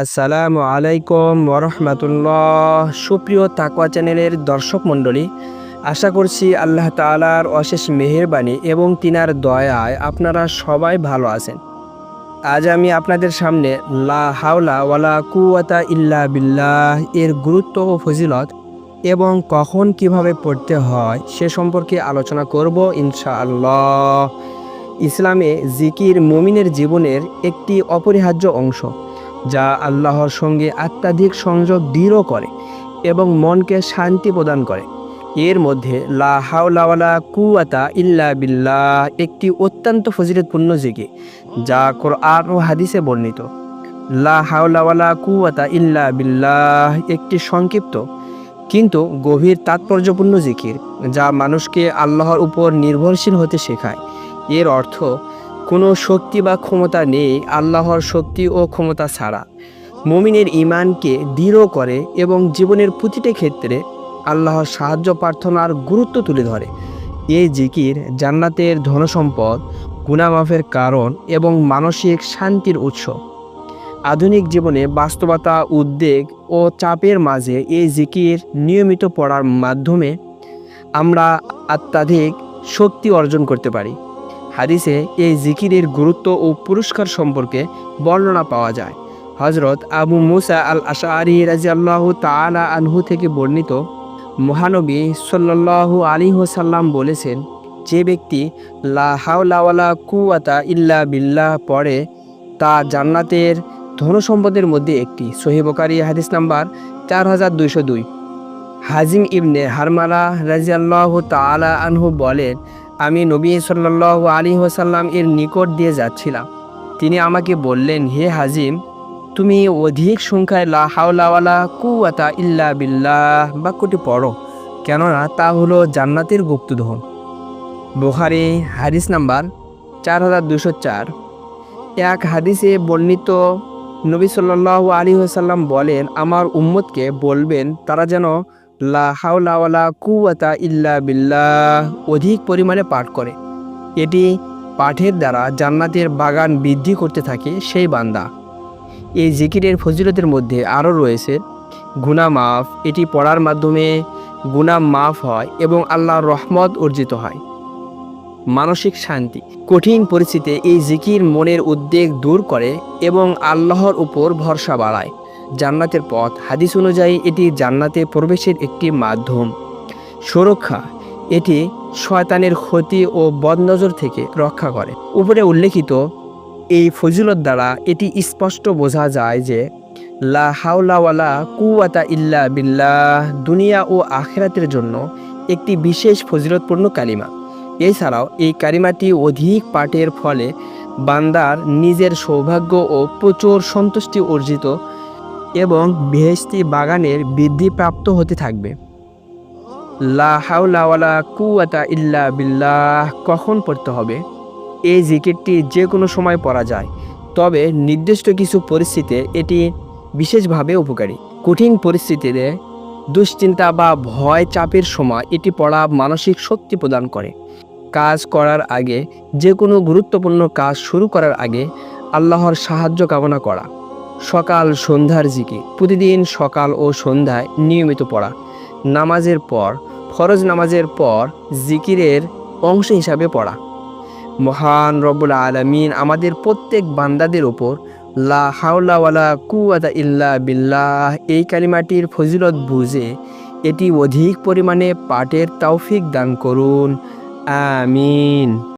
আসসালামু আলাইকুম ওরহমতুল্লাহ। সুপ্রিয় তাকওয়া চ্যানেলের দর্শক মণ্ডলী, আশা করছি আল্লাহ তাআলার অশেষ মেহেরবানি এবং তিনার দয়ায় আপনারা সবাই ভালো আছেন। আজ আমি আপনাদের সামনে লা হাওলা ওয়ালা কুয়াতা ইল্লা বিল্লাহ এর গুরুত্ব ও ফজিলত এবং কখন কীভাবে পড়তে হয় সে সম্পর্কে আলোচনা করব ইনশাআল্লাহ। ইসলামে জিকির মুমিনের জীবনের একটি অপরিহার্য অংশ। যা আল্লাহর সঙ্গে অত্যাধিক সংযোগ দৃঢ় করে এবং মনকে শান্তি প্রদান করে। এর মধ্যে লা হাওলাওয়ালা কুয়াতা ইল্লা বিল্লাহ একটি অত্যন্ত ফজিলতপূর্ণ জিকি যা কোরআন ও হাদিসে বর্ণিত। লা হাওলাওয়ালা কুয়াতা ইল্লা বিল্লাহ একটি সংক্ষিপ্ত কিন্তু গভীর তাৎপর্যপূর্ণ জিকির, যা মানুষকে আল্লাহর উপর নির্ভরশীল হতে শেখায়। এর অর্থ কোনো শক্তি বা ক্ষমতা নেই আল্লাহর শক্তি ও ক্ষমতা ছাড়া। মুমিনের ইমানকে দৃঢ় করে এবং জীবনের প্রতিটি ক্ষেত্রে আল্লাহর সাহায্য প্রার্থনার গুরুত্ব তুলে ধরে। এই জিকির জান্নাতের ধনসম্পদ গুণামাফের কারণ এবং মানসিক শান্তির উৎস। আধুনিক জীবনে বাস্তবতা, উদ্বেগ ও চাপের মাঝে এই জিকির নিয়মিত পড়ার মাধ্যমে আমরা অত্যাধিক শক্তি অর্জন করতে পারি। হাদিসে এই জিকিরের গুরুত্ব ও পুরস্কার সম্পর্কে বর্ণনা পাওয়া যায়। হজরত আবু মুসা আল আশারি রাজিয়াল্লাহু তাআলা আনহু থেকে বর্ণিত মহানবী সাল্লাল্লাহু আলাইহি ওয়াসাল্লাম বলেছেন, যে ব্যক্তি লা হাওলা ওয়ালা ইল্লা বিল্লাহ পড়ে, তা জান্নাতের ধনসম্পদের মধ্যে একটি। সহিবকারী হাদিস নাম্বার চার হাজার দুইশো দুই। হাজিম ইবনে হারমালা রাজিয়াল্লাহ তাআলা আনহু বলেন আমি নবী সাল্লাহ আলী ওসাল্লাম এর নিকট দিয়ে যাচ্ছিলাম। তিনি আমাকে বললেন, হে হাজিম, তুমি অধিক সংখ্যায় লা হাওলাওয়ালা কুয়াতা ইল্লা বিল্লাহ বাক্যটি পড়ো, কেননা তা হলো জান্নাতের গুপ্তধন। বুখারি, হাদিস নাম্বার চার হাজার দুশো চার। এক হাদিসে বর্ণিত নবী সাল্লাহ আলী বলেন, আমার উম্মতকে বলবেন, তারা যেন লা হাওলাওয়ালা কুয়াতা ইল্লা বিল্লাহ অধিক পরিমাণে পাঠ করে। এটি পাঠের দ্বারা জান্নাতের বাগান বৃদ্ধি করতে থাকে সেই বান্দা। এই জিকিরের ফজিলতের মধ্যে আরও রয়েছে গুনা মাফ, এটি পড়ার মাধ্যমে গুনা মাফ হয় এবং আল্লাহর রহমত অর্জিত হয়। মানসিক শান্তি, কঠিন পরিস্থিতিতে এই জিকির মনের উদ্বেগ দূর করে এবং আল্লাহর উপর ভরসা বাড়ায়। জান্নাতের পথ। হাদিস অনুযায়ী, এটি জান্নাতে প্রবেশের একটি মাধ্যম। সুরক্ষা, এটি শয়তানের ক্ষতি ও বদনজর থেকে রক্ষা করে। উপরে উল্লেখিত এই ফজিলত দ্বারা এটি স্পষ্ট বোঝা যায় যে, লা হাওলাওয়ালা কুয়াতা ইল্লা বিল্লাহ, দুনিয়া ও আখেরাতের জন্য একটি বিশেষ ফজিলতপূর্ণ কালিমা। এছাড়াও, এই কালিমাটি অধিক পাঠের ফলে বান্দার নিজের সৌভাগ্য ও প্রচুর সন্তুষ্টি অর্জিত এবং বেহেস্তি বাগানের বৃদ্ধি প্রাপ্ত হতে থাকবে। লা হাওলাওয়ালা কুয়াতা ইল্লা বিল্লাহ কখন পড়তে হবে? এই জিকিরটি যে কোনো সময় পড়া যায়, তবে নির্দিষ্ট কিছু পরিস্থিতিতে এটি বিশেষভাবে উপকারী। কঠিন পরিস্থিতিতে দুশ্চিন্তা বা ভয় চাপের সময় এটি পড়া মানসিক শক্তি প্রদান করে। কাজ করার আগে যে কোনো গুরুত্বপূর্ণ কাজ শুরু করার আগে আল্লাহর সাহায্য কামনা করা। সকাল সন্ধ্যার জিকি প্রতিদিন সকাল ও সন্ধ্যায় নিয়মিত পড়া। নামাজের পর, ফরজ নামাজের পর জিকিরের অংশ হিসাবে পড়া। মহান রব্বুল আলমিন আমাদের প্রত্যেক বান্দাদের ওপর লা হাওলাওয়ালা কুয়াতা ইল্লা বিল্লাহ এই কালিমাটির ফজিলত বুঝে এটি অধিক পরিমাণে পাঠের তৌফিক দান করুন। আমিন।